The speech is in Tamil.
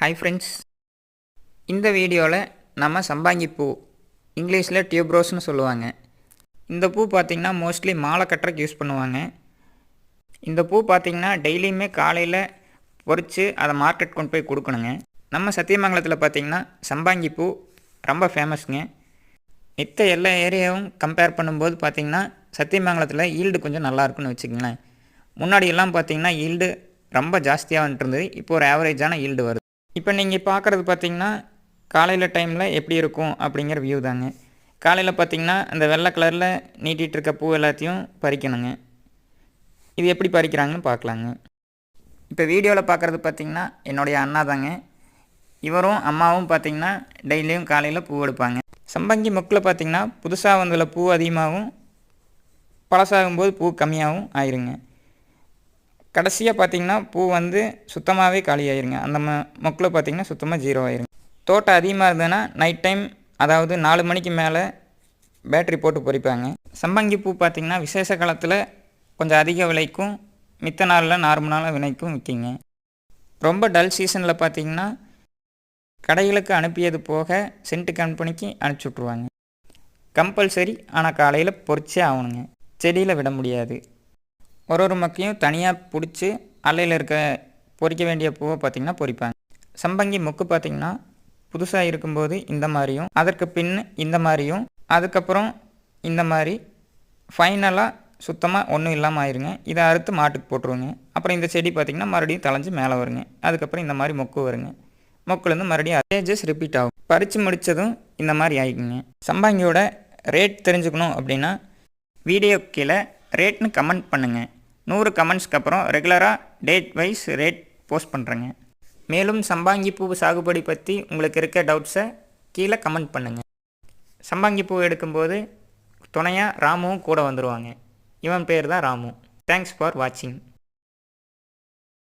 ஹாய் ஃப்ரெண்ட்ஸ் இந்த வீடியோவில் நம்ம சம்பாங்கி பூ இங்கிலீஷில் டியூப்ரோஸ்னு சொல்லுவாங்க. இந்த பூ பார்த்திங்கன்னா மோஸ்ட்லி மாலை கட்டுறக்கு யூஸ் பண்ணுவாங்க. இந்த பூ பார்த்திங்கன்னா டெய்லியுமே காலையில் பொறிச்சு அதை மார்க்கெட் கொண்டு போய் கொடுக்கணுங்க. நம்ம சத்தியமங்கலத்தில் பார்த்திங்கன்னா சம்பாங்கி பூ ரொம்ப ஃபேமஸ்ங்க மித்த எல்லா ஏரியாவும் கம்பேர் பண்ணும்போது பார்த்திங்கன்னா சத்தியமங்கலத்தில் ஈல்டு கொஞ்சம் நல்லா இருக்குன்னு வச்சுக்கங்களேன். முன்னாடியெல்லாம் பார்த்திங்கன்னா ஈல்டு ரொம்ப ஜாஸ்தியாக வந்துட்டு இருந்தது. இப்போ ஒரு ஆவரேஜான ஈல்டு வருது. இப்போ நீங்கள் பார்க்குறது பார்த்தீங்கன்னா காலையில் டைமில் எப்படி இருக்கும் அப்படிங்கிற வியூ தாங்க. காலையில் பார்த்தீங்கன்னா அந்த வெள்ளை கலரில் நீட்டிகிட்டு இருக்க பூ எல்லாத்தையும் பறிக்கணுங்க. இது எப்படி பறிக்கிறாங்கன்னு பார்க்கலாங்க. இப்போ வீடியோவில் பார்க்குறது பார்த்தீங்கன்னா என்னுடைய அண்ணா தாங்க. இவரும் அம்மாவும் பார்த்தீங்கன்னா டெய்லியும் காலையில் பூ எடுப்பாங்க. சம்பங்கி மொக்கில் பார்த்தீங்கன்னா புதுசாக வந்ததில் பூ அதிகமாகவும் பழசாகும்போது பூ கம்மியாகவும் ஆயிருங்க. கடைசியாக பார்த்தீங்கன்னா பூ வந்து சுத்தமாகவே காலி ஆயிருங்க அந்த ம மொக்கில் பார்த்தீங்கன்னா சுத்தமாக ஜீரோ ஆயிருங்க தோட்டம் அதிகமாக இருந்ததுன்னா நைட் டைம் அதாவது நாலு மணிக்கு மேலே பேட்ரி போட்டு பொறிப்பாங்க சம்பங்கி பூ பார்த்திங்கன்னா விசேஷ காலத்தில் கொஞ்சம் அதிக விலைக்கும் மித்த நாளில் நார்மலான விலைக்கும் விற்கிங்க ரொம்ப டல் சீசனில் பார்த்தீங்கன்னா கடைகளுக்கு அனுப்பியது போக சென்ட் கம்பெனிக்கு அனுப்பிச்சி விட்ருவாங்க கம்பல்சரி ஆனால் காலையில் பொறிச்சே ஆகணுங்க. செடியில் விட முடியாது. ஒரு ஒரு மக்கையும் தனியாக பிடிச்சி அலையில் இருக்க பொறிக்க வேண்டிய பூவை பார்த்திங்கன்னா பொறிப்பாங்க. சம்பங்கி மொக்கு பார்த்திங்கன்னா புதுசாக இருக்கும்போது இந்த மாதிரியும் அதற்கு பின் இந்த மாதிரியும் அதுக்கப்புறம் இந்த மாதிரி ஃபைனலாக சுத்தமாக ஒன்றும் இல்லாமல் ஆயிருங்க. இதை அறுத்து மாட்டுக்கு போட்டுருவோங்க அப்புறம் இந்த செடி பார்த்திங்கன்னா மறுபடியும் தலைஞ்சு மேலே வருங்க. அதுக்கப்புறம் இந்த மாதிரி மொக்கு வருங்க. மொக்குலேருந்து மறுபடியும் ஸ்டேஜஸ் ரிப்பீட் ஆகும். பறித்து முடித்ததும் இந்த மாதிரி ஆகிக்குங்க சம்பாங்கியோட ரேட் தெரிஞ்சுக்கணும் அப்படின்னா வீடியோ கீழே ரேட்னு கமெண்ட் பண்ணுங்கள் நூறு கமெண்ட்ஸ்க்கு அப்புறம் ரெகுலராக டேட் வைஸ் ரேட் போஸ்ட் பண்ணுறேங்க மேலும் சம்பாங்கி பூ சாகுபடி பற்றி உங்களுக்கு இருக்க டவுட்ஸை கீழே கமெண்ட் பண்ணுங்கள் சம்பாங்கி பூ எடுக்கும்போது துணையாக ராமுவும் கூட வந்துடுவாங்க இவன் பேர் தான் ராமு. தேங்க்ஸ் ஃபார் வாட்சிங்